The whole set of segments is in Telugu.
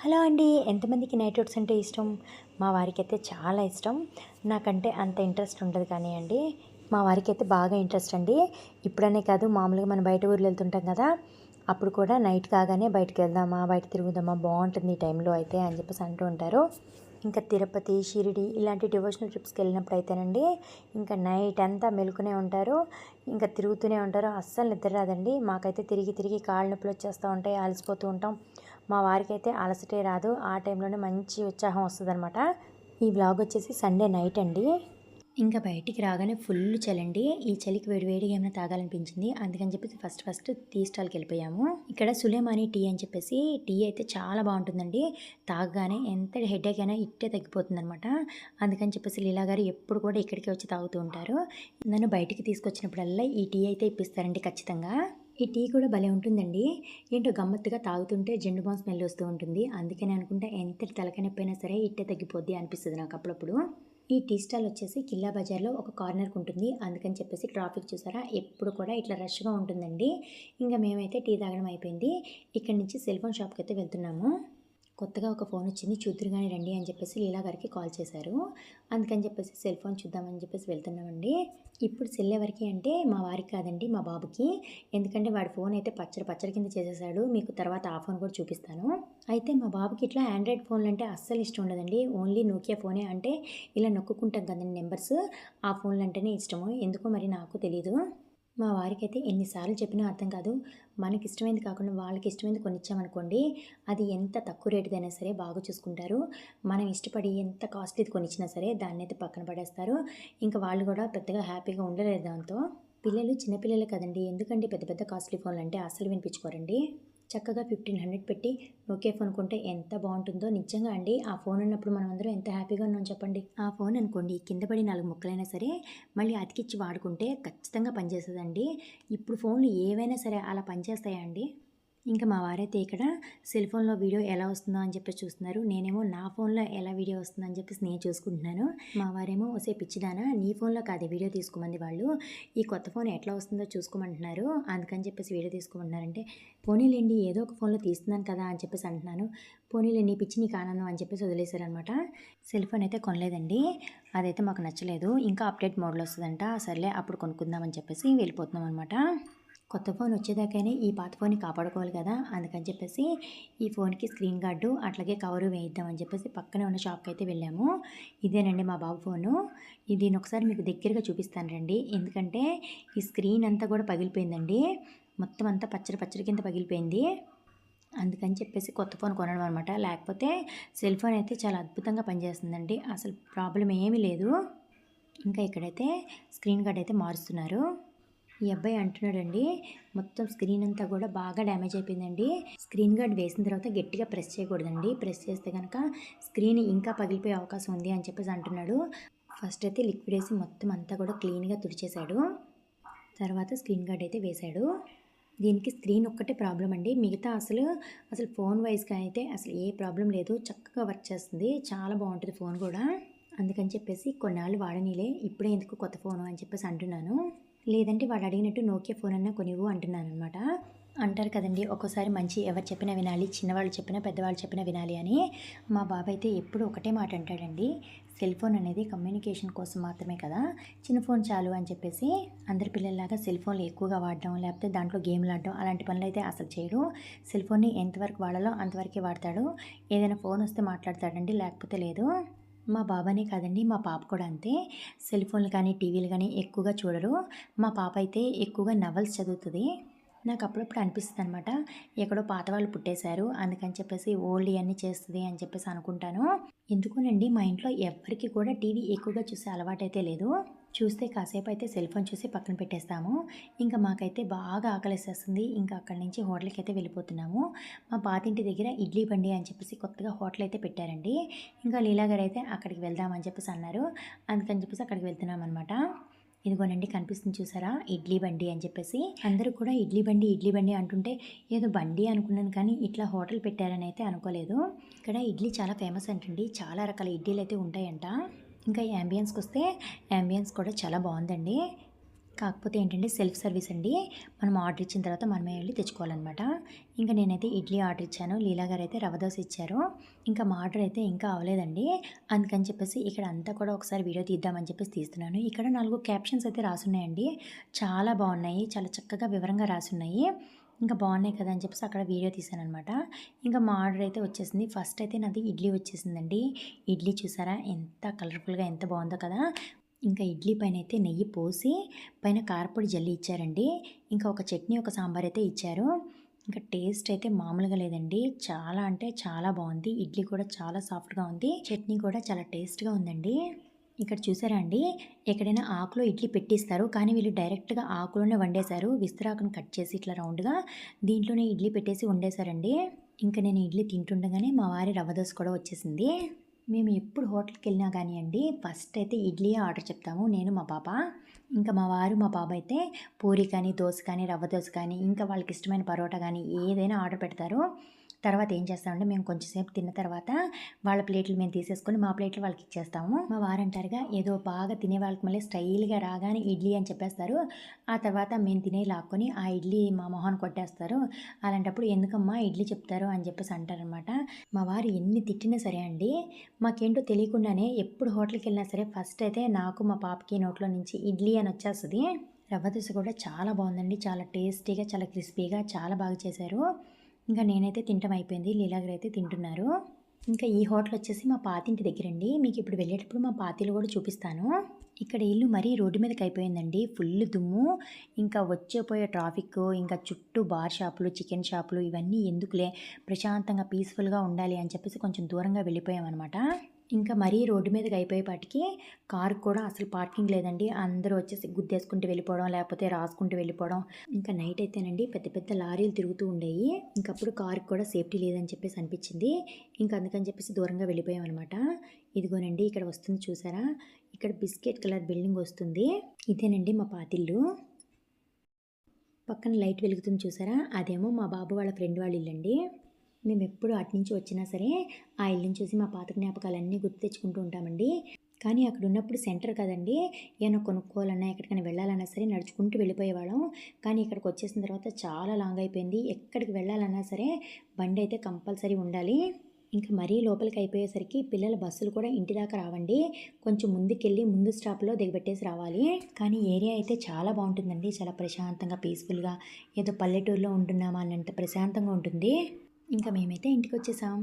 హలో అండి. ఎంతమందికి నైట్ అవుట్స్ అంటే ఇష్టం? మా వారికి అయితే చాలా ఇష్టం. నాకంటే అంత ఇంట్రెస్ట్ ఉండదు కానీ అండి మా వారికి అయితే బాగా ఇంట్రెస్ట్ అండి. ఇప్పుడనే కాదు మామూలుగా మనం బయట ఊర్లు వెళ్తుంటాం కదా అప్పుడు కూడా నైట్ కాగానే బయటకు వెళ్దామా బయట తిరుగుదామా బాగుంటుంది ఈ టైంలో అయితే అని చెప్పేసి అంటూ ఉంటారు. ఇంకా తిరుపతి షిరిడి ఇలాంటి డివోషనల్ ట్రిప్స్కి వెళ్ళినప్పుడు అయితేనండి ఇంకా నైట్ అంతా మెలుకునే ఉంటారు. ఇంకా తిరుగుతూనే ఉంటారు. అస్సలు నిద్ర రాదండి. మాకైతే తిరిగి తిరిగి కాళ్ళ నొప్పులు వచ్చేస్తూ ఉంటాయి అలసిపోతూ ఉంటాం. మా వారికి అయితే అలసటే రాదు. ఆ టైంలోనే మంచి ఉత్సాహం వస్తుంది అనమాట ఈ వ్లాగ్ వచ్చేసి సండే నైట్ అండి. ఇంకా బయటికి రాగానే ఫుల్ చలండి. ఈ చలికి వేడివేడిగా ఏమైనా తాగాలనిపించింది? అందుకని చెప్పేసి ఫస్ట్ ఫస్ట్ టీ స్టాల్కి వెళ్ళిపోయాము. ఇక్కడ సులేమాని టీ అని చెప్పేసి టీ అయితే చాలా బాగుంటుందండి. తాగగానే ఎంత హెడేక్ అయినా ఇట్టే తగ్గిపోతుంది అనమాట అందుకని చెప్పేసి లీలా గారు ఎప్పుడు కూడా ఇక్కడికి వచ్చి తాగుతూ ఉంటారు. నన్ను బయటికి తీసుకొచ్చినప్పుడల్లా ఈ టీ అయితే ఇప్పిస్తారండి ఖచ్చితంగా. ఈ టీ కూడా భలే ఉంటుందండి. ఏంటో గమ్మత్తుగా తాగుతుంటే జెండు బాం స్మెల్ వస్తూ ఉంటుంది. అందుకని అనుకుంటా ఎంత తలకనొప్పైనా సరే ఇట్టే తగ్గిపోద్ది అనిపిస్తుంది నాకు అప్పుడప్పుడు. ఈ టీ స్టాల్ వచ్చేసి కిల్లా బజార్లో ఒక కార్నర్కి ఉంటుంది. అందుకని చెప్పేసి ట్రాఫిక్ చూసారా? ఎప్పుడు కూడా ఇట్లా రష్గా ఉంటుందండి. ఇంకా మేమైతే టీ తాగడం అయిపోయింది. ఇక్కడి నుంచి సెల్ ఫోన్ షాప్కి అయితే వెళ్తున్నాము. కొత్తగా ఒక ఫోన్ వచ్చింది చూద్దరు కానీ రండి అని చెప్పేసి లీలా గారికి కాల్ చేశారు. అందుకని చెప్పేసి సెల్ ఫోన్ చూద్దామని చెప్పేసి వెళ్తున్నామండి. ఇప్పుడు సెల్ ఎవరికి అంటే మా వారికి కాదండి మా బాబుకి. ఎందుకంటే వాడి ఫోన్ అయితే పచ్చడి పచ్చడి కింద చేసేసాడు మీకు తర్వాత ఆ ఫోన్ కూడా చూపిస్తాను. అయితే మా బాబుకి ఇట్లా ఆండ్రాయిడ్ ఫోన్లు అంటే అస్సలు ఇష్టం ఉండదండి. ఓన్లీ నోకియా ఫోనే అంటే ఇలా నొక్కుంటాం కదండి నెంబర్స్. ఆ ఫోన్లు అంటేనే ఇష్టము. ఎందుకో మరి నాకు తెలియదు మా వారికి అయితే ఎన్నిసార్లు చెప్పినా అర్థం కాదు. మనకి ఇష్టమైంది కాకుండా వాళ్ళకి ఇష్టమైంది కొనిచ్చామనుకోండి అది ఎంత తక్కువ రేటుదైనా సరే బాగా చూసుకుంటారు. మనం ఇష్టపడి ఎంత కాస్ట్లీది కొనిచ్చినా సరే దాన్ని అయితే పక్కన పడేస్తారు. ఇంకా వాళ్ళు కూడా పెద్దగా హ్యాపీగా ఉండలేరు దాంతో. పిల్లలు చిన్నపిల్లలే కదండి ఎందుకంటే పెద్ద పెద్ద కాస్ట్లీ ఫోన్లు అంటే అసలు వినిపించుకోరండి? చక్కగా ఫిఫ్టీన్ హండ్రెడ్ పెట్టి నోకియా ఫోన్ కొంటే ఎంత బాగుంటుందో. నిజంగా అండి ఆ ఫోన్ ఉన్నప్పుడు మనం అందరం ఎంత హ్యాపీగా ఉన్నాం చెప్పండి. ఆ ఫోన్ అనుకోండి కింద పడి నాలుగు ముక్కలైనా సరే మళ్ళీ అతికిచ్చి వాడుకుంటే ఖచ్చితంగా పనిచేస్తుందండి. ఇప్పుడు ఫోన్లు ఏవైనా సరే అలా పనిచేస్తాయా అండి? ఇంకా మా వారైతే ఇక్కడ సెల్ ఫోన్లో వీడియో ఎలా వస్తుందో అని చెప్పి చూస్తున్నారు. నేనేమో నా ఫోన్లో ఎలా వీడియో వస్తుందో అని చెప్పేసి నేను చూసుకుంటున్నాను. మా వారేమో వసే పిచ్చిదానా నీ ఫోన్లో కాదు వీడియో తీసుకోమంది వాళ్ళు. ఈ కొత్త ఫోన్ ఎట్లా వస్తుందో చూసుకోమంటున్నారు. అందుకని చెప్పేసి వీడియో తీసుకోమంటున్నారంటే పోనీలేండి ఏదో ఒక ఫోన్లో తీస్తున్నాను కదా అని చెప్పేసి అంటున్నాను. పోనీలే నీ పిచ్చి నీకు ఆనందం అని చెప్పేసి వదిలేశారనమాట సెల్ ఫోన్ అయితే కొనలేదండి. అదైతే మాకు నచ్చలేదు. ఇంకా అప్డేట్ మోడల్ వస్తుందంట. సర్లే అప్పుడు కొనుక్కుందామని చెప్పేసి వెళ్ళిపోతున్నాం అనమాట కొత్త ఫోన్ వచ్చేదాకానే ఈ పాత ఫోన్ని కాపాడుకోవాలి కదా అందుకని చెప్పేసి ఈ ఫోన్కి స్క్రీన్ గార్డు అట్లాగే కవరు వేయిద్దామని చెప్పేసి పక్కనే ఉన్న షాప్కి అయితే వెళ్ళాము. ఇదేనండి మా బాబు ఫోను. దీని ఒకసారి మీకు దగ్గరగా చూపిస్తాను రండి. ఎందుకంటే ఈ స్క్రీన్ అంతా కూడా పగిలిపోయిందండి. మొత్తం అంతా పచ్చడి పచ్చడి కింద పగిలిపోయింది. అందుకని చెప్పేసి కొత్త ఫోన్ కొనడం అనమాట లేకపోతే సెల్ ఫోన్ అయితే చాలా అద్భుతంగా పనిచేస్తుందండి. అసలు ప్రాబ్లం ఏమీ లేదు. ఇంకా ఇక్కడైతే స్క్రీన్ గార్డ్ అయితే మారుస్తున్నారు. ఈ అబ్బాయి అంటున్నాడండి మొత్తం స్క్రీన్ అంతా కూడా బాగా డ్యామేజ్ అయిపోయిందండి. స్క్రీన్ గార్డ్ వేసిన తర్వాత గట్టిగా ప్రెస్ చేయకూడదండి. ప్రెస్ చేస్తే కనుక స్క్రీన్ ఇంకా పగిలిపోయే అవకాశం ఉంది అని చెప్పేసి అంటున్నాడు. ఫస్ట్ అయితే లిక్విడ్ వేసి మొత్తం అంతా కూడా క్లీన్గా తుడిచేశాడు. తర్వాత స్క్రీన్ గార్డ్ అయితే వేశాడు. దీనికి స్క్రీన్ ఒక్కటే ప్రాబ్లం అండి. మిగతా అసలు అసలు ఫోన్ వైజ్గా అయితే అసలు ఏ ప్రాబ్లం లేదు. చక్కగా వర్క్ చేస్తుంది. చాలా బాగుంటుంది ఫోన్ కూడా. అందుకని చెప్పేసి కొన్నాళ్ళు వాడనీలే. ఇప్పుడే ఎందుకు కొత్త ఫోను అని చెప్పేసి అంటున్నాను. లేదంటే వాడు అడిగినట్టు నోకియా ఫోన్ అన్నా కొనివ్వు అంటున్నాను అనమాట అంటారు కదండి ఒక్కోసారి మంచి ఎవరు చెప్పినా వినాలి చిన్నవాళ్ళు చెప్పినా పెద్దవాళ్ళు చెప్పినా వినాలి అని. మా బాబాయ్ అయితే ఎప్పుడు ఒకటే మాట అంటాడండి సెల్ ఫోన్ అనేది కమ్యూనికేషన్ కోసం మాత్రమే కదా చిన్న ఫోన్ చాలు అని చెప్పేసి అందరి పిల్లల్లాగా సెల్ ఫోన్లు ఎక్కువగా వాడడం లేకపోతే దాంట్లో గేమ్లు ఆడడం అలాంటి పనులు అయితే అసలు చేయడు. సెల్ ఫోన్ని ఎంతవరకు వాడాలో అంతవరకే వాడతాడు. ఏదైనా ఫోన్ వస్తే మాట్లాడతాడండి లేకపోతే లేదు. మా బాబానే కాదండి మా పాప కూడా అంతే. సెల్ ఫోన్లు కానీ టీవీలు కానీ ఎక్కువగా చూడరు. మా పాప అయితే ఎక్కువగా నవల్స్ చదువుతుంది. నాకు అప్పుడప్పుడు అనిపిస్తుంది అనమాట ఎక్కడో పాత వాళ్ళు పుట్టేశారు అందుకని చెప్పేసి ఓల్డ్ అన్నీ చేస్తుంది అని చెప్పేసి అనుకుంటాను. ఎందుకోనండి మా ఇంట్లో ఎవరికి కూడా టీవీ ఎక్కువగా చూసే అలవాటు అయితే లేదు. చూస్తే కాసేపు అయితే సెల్ ఫోన్ చూసి పక్కన పెట్టేస్తాము. ఇంకా మాకైతే బాగా ఆకలిసేస్తుంది. ఇంకా అక్కడి నుంచి హోటల్కి అయితే వెళ్ళిపోతున్నాము. మా పాతింటి దగ్గర ఇడ్లీ బండి అని చెప్పేసి కొత్తగా హోటల్ అయితే పెట్టారండి. ఇంకా లీలా గారు అయితే అక్కడికి వెళ్దామని చెప్పేసి అన్నారు. అందుకని చెప్పేసి అక్కడికి వెళ్తున్నాం అనమాట ఇదిగోనండి కనిపిస్తుంది చూసారా? ఇడ్లీ బండి అని చెప్పేసి. అందరూ కూడా ఇడ్లీ బండి ఇడ్లీ బండి అంటుంటే ఏదో బండి అనుకున్నాను కానీ ఇట్లా హోటల్ పెట్టారని అయితే అనుకోలేదు. ఇక్కడ ఇడ్లీ చాలా ఫేమస్ అంటండి. చాలా రకాల ఇడ్లీలు అయితే ఉంటాయంట. ఇంకా ఈ అంబియన్స్కి వస్తే యాంబియన్స్ కూడా చాలా బాగుందండి. కాకపోతే ఏంటంటే సెల్ఫ్ సర్వీస్ అండి. మనం ఆర్డర్ ఇచ్చిన తర్వాత మనమే వెళ్ళి తెచ్చుకోవాలన్నమాట. ఇంకా నేనైతే ఇడ్లీ ఆర్డర్ ఇచ్చాను. లీలా గారు అయితే రవ దోశ ఇచ్చారు. ఇంకా మా ఆర్డర్ అయితే ఇంకా అవ్వలేదండి అందుకని చెప్పేసి ఇక్కడ అంతా కూడా ఒకసారి వీడియో తీద్దామని చెప్పేసి తీస్తున్నాను. ఇక్కడ నాలుగు క్యాప్షన్స్ అయితే రాసున్నాయండి. చాలా బాగున్నాయి. చాలా చక్కగా వివరంగా రాసున్నాయి. ఇంకా బాగున్నాయి కదా అని చెప్పేసి అక్కడ వీడియో తీసాను అనమాట ఇంకా మా ఆర్డర్ అయితే వచ్చేసింది. ఫస్ట్ అయితే నాది ఇడ్లీ వచ్చేసిందండి. ఇడ్లీ చూసారా? ఎంత కలర్ఫుల్గా ఎంత బాగుందో కదా. ఇంకా ఇడ్లీ పైన అయితే నెయ్యి పోసి పైన కారపొడి జల్లి ఇచ్చారండి. ఇంకా ఒక చట్నీ ఒక సాంబార్ అయితే ఇచ్చారు. ఇంకా టేస్ట్ అయితే మామూలుగా లేదండి. చాలా అంటే చాలా బాగుంది. ఇడ్లీ కూడా చాలా సాఫ్ట్గా ఉంది. చట్నీ కూడా చాలా టేస్ట్గా ఉందండి. ఇక్కడ చూసారా అండి? ఎక్కడైనా ఆకులో ఇడ్లీ పెట్టిస్తారు. కానీ వీళ్ళు డైరెక్ట్గా ఆకులోనే వండేశారు. విస్తరాకును కట్ చేసి ఇట్లా రౌండ్గా దీంట్లోనే ఇడ్లీ పెట్టేసి వండేశారండి. ఇంకా నేను ఇడ్లీ తింటుండగానే మా వారి రవ్వ దోశ కూడా వచ్చేసింది. మేము ఎప్పుడు హోటల్కి వెళ్ళినా కానీ అండి ఫస్ట్ అయితే ఇడ్లీ ఆర్డర్ చెప్తాము. నేను మా పాప. ఇంకా మా వారు మా బాబు అయితే పూరి కానీ దోశ కానీ రవ్వ దోశ కానీ ఇంకా వాళ్ళకి ఇష్టమైన పరోటా కానీ ఏదైనా ఆర్డర్ పెడతారు. తర్వాత ఏం చేస్తామంటే మేము కొంచెంసేపు తిన్న తర్వాత వాళ్ళ ప్లేట్లు మేము తీసేసుకొని మా ప్లేట్లు వాళ్ళకి ఇచ్చేస్తాము. మా వారంటారుగా ఏదో బాగా తినే వాళ్ళకి మళ్ళీ స్టైల్గా రాగానే ఇడ్లీ అని చెప్పేస్తారు. ఆ తర్వాత మేము తినే లాక్కొని ఆ ఇడ్లీ మా మొహన్ కొట్టేస్తారు. అలాంటప్పుడు ఎందుకమ్మా ఇడ్లీ చెప్తారు అని చెప్పేసి అంటారనమాట. మా వారు ఎన్ని తిట్టినా సరే అండి మాకేంటో తెలియకుండానే ఎప్పుడు హోటల్కి వెళ్ళినా సరే ఫస్ట్ అయితే నాకు మా పాపకి నోట్లో నుంచి ఇడ్లీ అని వచ్చేస్తుంది. రవ్వ దోశ కూడా చాలా బాగుందండి. చాలా టేస్టీగా చాలా క్రిస్పీగా చాలా బాగా చేశారు. ఇంకా నేనైతే తింటం అయిపోయింది. లీలాగర్ అయితే తింటున్నారు. ఇంకా ఈ హోటల్ వచ్చేసి మా పాతింటి దగ్గరండి. మీకు ఇప్పుడు వెళ్ళేటప్పుడు మా పాతిలు కూడా చూపిస్తాను. ఇక్కడ ఇల్లు మరీ రోడ్డు మీదకి అయిపోయిందండి. ఫుల్ దుమ్ము. ఇంకా వచ్చేపోయే ట్రాఫిక్ ఇంకా చుట్టూ బార్ షాపులు చికెన్ షాపులు ఇవన్నీ ఎందుకులే? ప్రశాంతంగా పీస్ఫుల్గా ఉండాలి అని చెప్పేసి కొంచెం దూరంగా వెళ్ళిపోయామన్నమాట. ఇంకా మరీ రోడ్డు మీదకి అయిపోయేపాటికి కారు కూడా అసలు పార్కింగ్ లేదండి. అందరూ వచ్చేసి గుద్దేసుకుంటూ వెళ్ళిపోవడం లేకపోతే రాసుకుంటూ వెళ్ళిపోవడం. ఇంకా నైట్ అయితేనండి పెద్ద పెద్ద లారీలు తిరుగుతూ ఉండేవి ఇంకప్పుడు కారుకి కూడా సేఫ్టీ లేదని చెప్పేసి అనిపించింది. ఇంకా అందుకని చెప్పేసి దూరంగా వెళ్ళిపోయామన్నమాట. ఇదిగోనండి ఇక్కడ వస్తుంది చూసారా? ఇక్కడ బిస్కెట్ కలర్ బిల్డింగ్ వస్తుంది. ఇదేనండి మా పాతిల్లు. పక్కన లైట్ వెలుగుతుంది చూసారా? అదేమో మా బాబు వాళ్ళ ఫ్రెండ్ వాళ్ళ ఇల్లండి. మేము ఎప్పుడు అటు నుంచి వచ్చినా సరే ఆ ఇల్లుని చూసి మా పాత జ్ఞాపకాలన్నీ గుర్తు తెచ్చుకుంటూ ఉంటామండి. కానీ అక్కడ ఉన్నప్పుడు సెంటర్ కదండి. ఏమైనా కొనుక్కోవాలన్నా ఎక్కడికైనా వెళ్ళాలన్నా సరే నడుచుకుంటూ వెళ్ళిపోయేవాళ్ళం. కానీ ఇక్కడికి వచ్చేసిన తర్వాత చాలా లాంగ్ అయిపోయింది. ఎక్కడికి వెళ్ళాలన్నా సరే బండి అయితే కంపల్సరీ ఉండాలి. ఇంకా మరీ లోపలికి అయిపోయేసరికి పిల్లల బస్సులు కూడా ఇంటి దాకా రావండి. కొంచెం ముందుకెళ్ళి ముందు స్టాప్లో దిగబెట్టేసి రావాలి. కానీ ఏరియా అయితే చాలా బాగుంటుందండి. చాలా ప్రశాంతంగా పీస్ఫుల్గా. ఏదో పల్లెటూరులో ఉంటున్నామా అన్నంత ప్రశాంతంగా ఉంటుంది. ఇంకా మేమైతే ఇంటికి వచ్చేసాం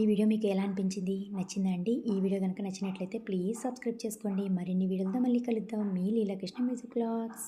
ఈ వీడియో మీకు ఎలా అనిపించింది? నచ్చిందా అండి ఈ వీడియో కనుక నచ్చినట్లయితే ప్లీజ్ సబ్స్క్రైబ్ చేసుకోండి. మరిన్ని వీడియోలతో మళ్ళీ కలుద్దాం. మీ లీలాకృష్ణ మ్యూజిక్ బ్లాగ్స్.